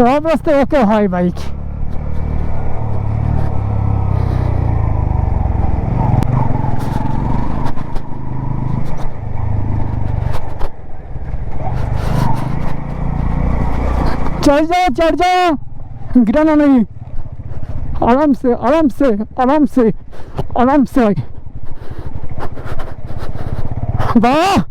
شما مثل یک های بایک चढ़ जाओ चढ़ जाओ गिराना नहीं आराम से आराम से आराम से आराम से वाह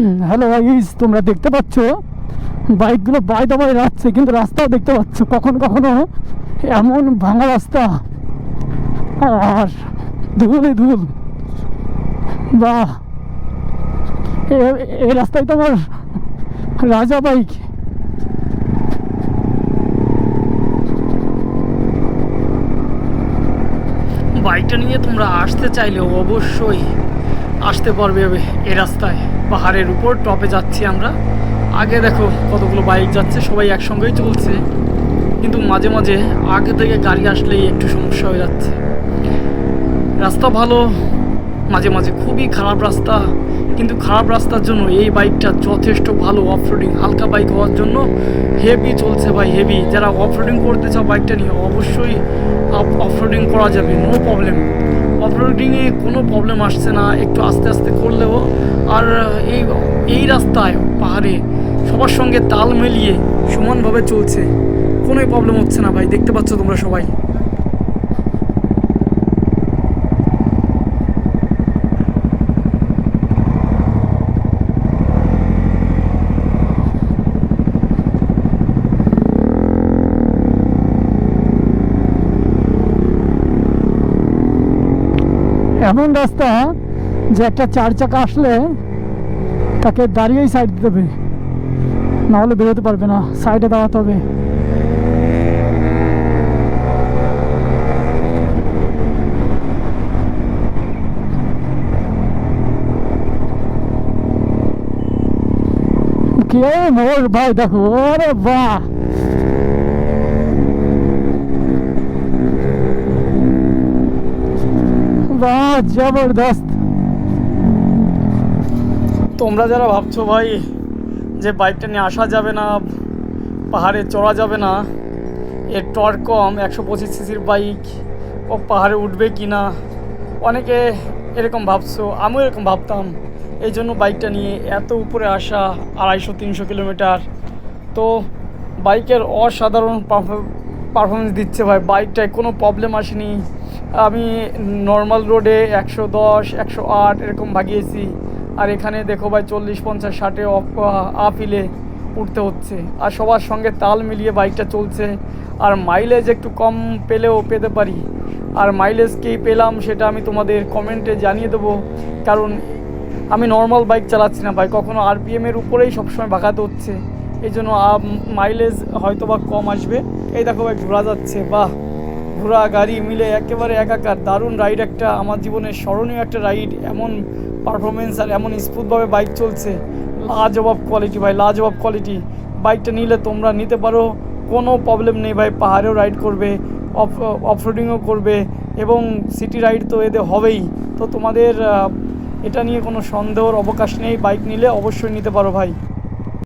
হ্যালো গাইস তোমরা দেখতে পাচ্ছ? বাইকগুলো বাই দাবাই যাচ্ছে, কিন্তু রাস্তাও দেখতে পাচ্ছ। কখনো কখনো এমন ভাঙা রাস্তা। আর ধুলে ধুল। এ- এই রাস্তায় তো আমার রাজা বাইক বাইকটা নিয়ে তোমরা আসতে চাইলে অবশ্যই আসতে পারবে এই রাস্তায়। পাহাড়ের উপর, টপে যাচ্ছি আমরা। আগে দেখো কতগুলো বাইক যাচ্ছে, সবাই একসঙ্গেই চলছে। কিন্তু মাঝে মাঝে আগে থেকে গাড়ি আসলেই একটু সমস্যা হয়ে যাচ্ছে। রাস্তা ভালো, মাঝে মাঝে খুবই খারাপ রাস্তা। কিন্তু খারাপ রাস্তার জন্য এই বাইকটা যথেষ্ট ভালো অফরোডিং হালকা বাইক হওয়ার জন্য হেভি চলছে ভাই হেভি যারা অফরোডিং করতে চাও বাইকটা নিয়ে অবশ্যই অফরোডিং করা যাবে নো প্রবলেম অফরোডিংয়ে কোনো প্রবলেম আসছে না, একটু আস্তে আস্তে করলেও আর এই এই রাস্তায়, পাহাড়ে, সবার সঙ্গে তাল মিলিয়ে সমানভাবে চলছে, কোনোই প্রবলেম হচ্ছে না ভাই, দেখতে পাচ্ছ তোমরা সবাই। এমন রাস্তা যে একটা চার চাকা আসলে তাকে দাঁড়িয়েই সাইড দিতে হবে নাহলে বেরোতে পারবে না সাইডে দাঁড়াতে হবে। কে মোর ভাই দেখো আরে বাহ! বাহ, জবরদস্ত। তোমরা যারা ভাবছ ভাই যে বাইকটা নিয়ে আসা যাবে না, পাহাড়ে চড়া যাবে না, এর টর কম, একশো পঁচিশ সিসির বাইক ও পাহাড়ে উঠবে কি না, অনেকে এরকম ভাবছ, আমিও এরকম ভাবতাম। এই জন্য বাইকটা নিয়ে এত উপরে আসা, আড়াইশো, তিনশো কিলোমিটার। তো বাইকের অসাধারণ পারফরমেন্স দিচ্ছে ভাই। বাইকটায় কোনো প্রবলেম আসেনি। আমি নর্মাল রোডে একশো দশ, একশো আট এরকম ভাগিয়েছি। আর এখানে দেখো ভাই, চল্লিশ, পঞ্চাশ, ষাটে আপিলে উঠতে হচ্ছে। আর সবার সঙ্গে তাল মিলিয়ে বাইকটা চলছে। আর মাইলেজ একটু কম পেলেও পেতে পারি। আর মাইলেজ কী পেলাম সেটা আমি তোমাদের কমেন্টে জানিয়ে দেবো। কারণ আমি নর্মাল বাইক চালাচ্ছি না ভাই। কখনো আরপিএমের উপরেই সবসময় ভাগাতে হচ্ছে। এই জন্য মাইলেজ হয়তো বা কম আসবে। এই দেখো ভাই ঘোরা যাচ্ছে। বাহ! ঘোড়া, গাড়ি মিলে একেবারে একাকার। দারুণ রাইড একটা। আমার জীবনের স্মরণীয় একটা রাইড এমন পারফরমেন্স আর এমন স্মুথভাবে বাইক চলছে। লাজবাব কোয়ালিটি ভাই, লাজবাব কোয়ালিটি বাইকটা নিলে তোমরা নিতে পারো, কোনো প্রবলেম নেই ভাই, পাহাড়েও রাইড করবে অফ অফরোডিংও করবে এবং সিটি রাইড তো এদের হবেই। তো তোমাদের এটা নিয়ে কোনো সন্দেহর অবকাশ নেই বাইক নিলে অবশ্যই নিতে পারো ভাই।